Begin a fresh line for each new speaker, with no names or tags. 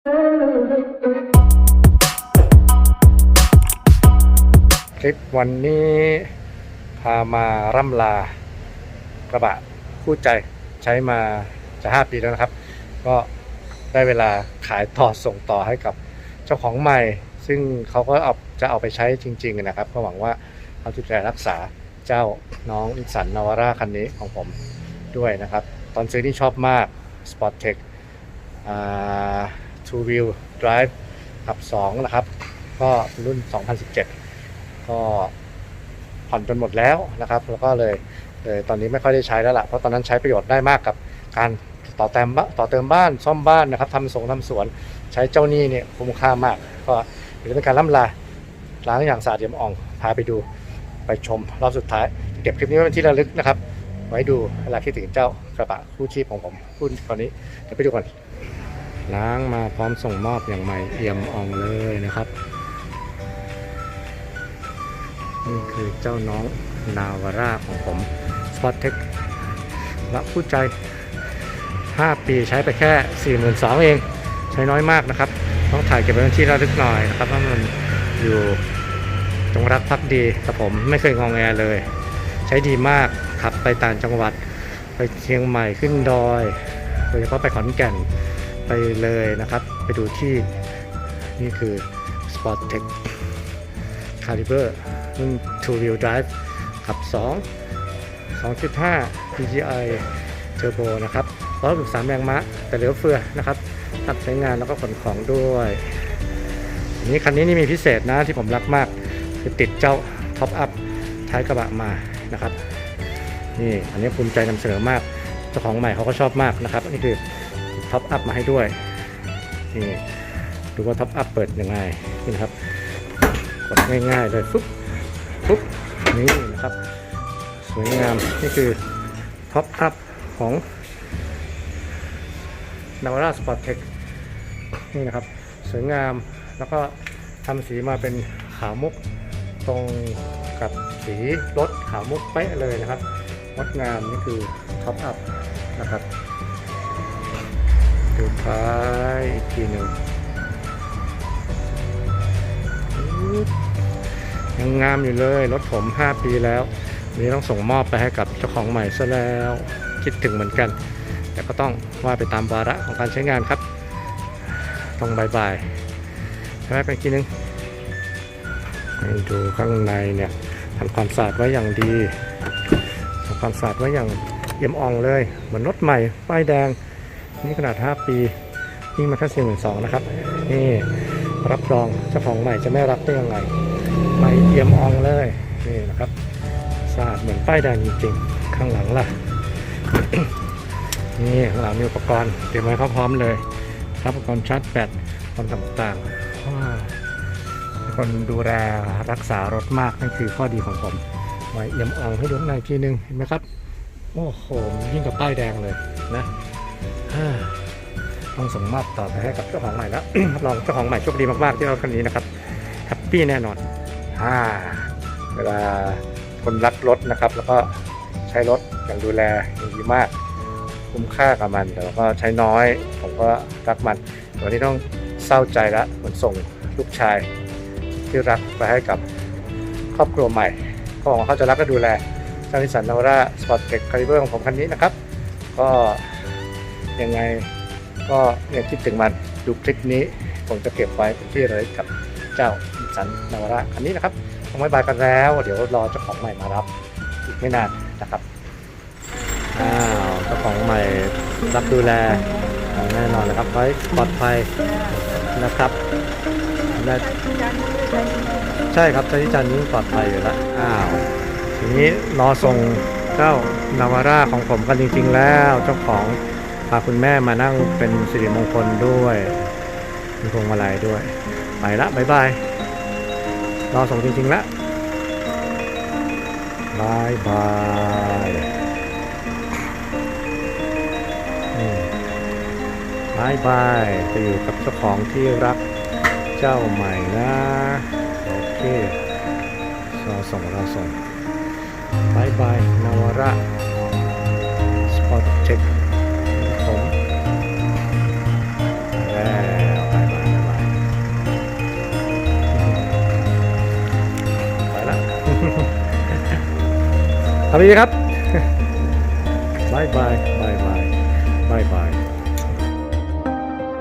คลิปวันนี้พามาร่ำลากระบะคู่ใจใช้มาจะ 5 ปีแล้วนะครับ ก็ได้เวลาขายต่อส่งต่อให้กับเจ้าของใหม่ ซึ่งเขาก็เอาจะเอาไปใช้จริง ๆ นะครับ ก็หวังว่าเขาจะดูแลรักษาเจ้าน้องนิสสันนาวาร่าคันนี้ของผมด้วยนะครับ ตอนซื้อนี่ชอบมาก Sport Tech อ่า Two Wheel Drive ขับ 2 นะครับ ก็รุ่น 2017 ก็ผ่อนจนหมดแล้วนะครับ แล้วก็เลยเลยตอนนี้ไม่ค่อยได้ใช้แล้วล่ะ เพราะตอนนั้นใช้ประโยชน์ได้มากกับการต่อเติมบ้านต่อเติมบ้านซ่อมบ้านนะครับทำสงทำสวนใช้เจ้านี้เนี่ยคุ้มค่ามาก ก็เดี๋ยวจะเป็นการล่ำลาล้างอย่างสะอาดเยี่ยมอ่องพาไปดูไปชมรอบสุดท้าย เก็บคลิปนี้ไว้เป็นที่ระลึกนะครับ ไว้ดูเวลาคิดถึงเจ้ากระบะคู่ชีพของผมคู่ตอนนี้เดี๋ยวไปดูก่อน ล้างมาพร้อมส่งมอบอย่างใหม่เอี่ยมอ่องเลยนะครับ นี่คือเจ้าน้องนาวาร่าของผมสปอตเทคละผู้ใจ 5 ปีใช้ไปแค่ 42,000เอง ใช้น้อยมากนะครับ ต้องถ่ายเก็บไว้ที่ระลึกหน่อยนะครับว่ามันอยู่จงรักภักดีกับผมไม่เคยงองแงเลย ใช้ดีมากขับไปต่างจังหวัด ไปเชียงใหม่ขึ้นดอยโดยเฉพาะไปขอนแก่น ไปเลยนะครับ ไปดูที่นี่คือ Sport Tech Caliber รุ่น Two Wheel Drive ขับ 2 2.5 DGI Turbo นะครับ163แรงม้าแต่เหลือเฟือนะครับตัดใช้งานแล้วก็ขนของด้วยนนี้คันนี้นี่มีพิเศษนะที่ผมรักมาก คือติดเจ้า Top Up ท้ายกระบะมานะครับนี่อันนี้ภูมิใจนำเสนอมากเจ้าของใหม่เขาก็ชอบมากนะครับนี่คือ Top Up มาให้ด้วยนี่ดูว่า Top Up เปิดยังไงนี่นะครับกดง่ายๆเลยปุ๊บปุ๊บนี่นะครับ สวยงามนี่คือท็อปอัพของ n a v a r a Sport Tech นี่นะครับ สวยงามแล้วก็ทำสีมาเป็นขาวมุกตรงกับสีรถขาวมุกเป๊ะเลยนะครับงดงามนี่คือท็อปอัพนะครับ ดูท้ายอีกทีหนึ่งยังงามอยู่เลย รถผม 5 ปีแล้วนนี้ต้องส่งมอบไปให้กับเจ้าของใหม่ซะแล้วคิดถึงเหมือนกัน แต่ก็ต้องว่าไปตามวาระของการใช้งานครับต้องบายบายใช่ไหมเป็นทีนึงให้ดูข้างในเนี่ยทำความสะอาดไว้อย่างดีทำความสะอาดไว้อย่างเอี่ยมอ่องเลย เหมือนรถใหม่ป้ายแดง นี่ขนาด 5 ปียิ่งมาแค่สี่หมื่นสองนะครับ นี่รับรองเจ้าของใหม่จะไม่รับได้ยังไงไม่เอี่ยมอ่องเลย นี่นะครับสะอาดเหมือนป้ายแดงจริงๆ ข้างหลังล่ะ นี่ข้างหลังมีอุปกรณ์เตรียมไว้พร้อมเลย ครับอุปกรณ์ชาร์จแบตความต่างๆคนดูแลรักษารถมากนั่นคือข้อดีของผมไว้เอี่ยมอ่องให้ดูข้างในอีกทีนึงเห็นไหมครับ โอ้โหยิ่งกับป้ายแดงเลยนะ ต้องส่งมอบต่อไปให้กับเจ้าของใหม่แล้วรองเจ้าของใหม่โชคดีมากๆที่เอาคันนี้นะครับแฮปปี้แน่นอนอ่าเวลาคนรักรถนะครับ แล้วก็ใช้รถอย่างดูแลอย่างดีมาก คุ้มค่ากับมัน แต่เราก็ใช้น้อย ผมก็รักมันต่วันนี้ต้องเศร้าใจละเหมือนส่งลูกชายที่รักไปให้กับครอบครัวใหม่ก็หวังว่าเขาจะรักและดูแลเจ้านิสันนาวร่าสปอร์ตเทคคาลิเบอร์ของผมคันนี้นะครับ ก็ ยังไง ก็ยังคิดถึงมันดูคลิปนี้ ผมจะเก็บไว้เป็นที่ระลึกกับเจ้านิสันนาวราคันนี้นะครับต้องไว้บายกันแล้ว เดี๋ยวรอเจ้าของใหม่มารับ อีกไม่นานนะครับอ้าวเจ้าของใหม่รับดูแลแน่นอนนะครับไว้ปลอดภัยนะครับใช่ครับใช้ที่จันทร์ยิ่งปลอดภัยอยู่แล้วอ้าวทีนี้รอส่งเจ้านาวาร่าของผมกันจริงๆแล้วเจ้าของ พาคุณแม่มานั่งเป็นสิริมงคลด้วยมีพวงมาลัยด้วย ไปละบายบายรอส่งจริงๆละบายบายบายบายไปอยู่กับเจ้าของที่รักเจ้าใหม่นะโอเครอส่งรอส่งบายบายนาวระสปอร์ตเช็ค ทำดีครับบายบายบายบายบายบาย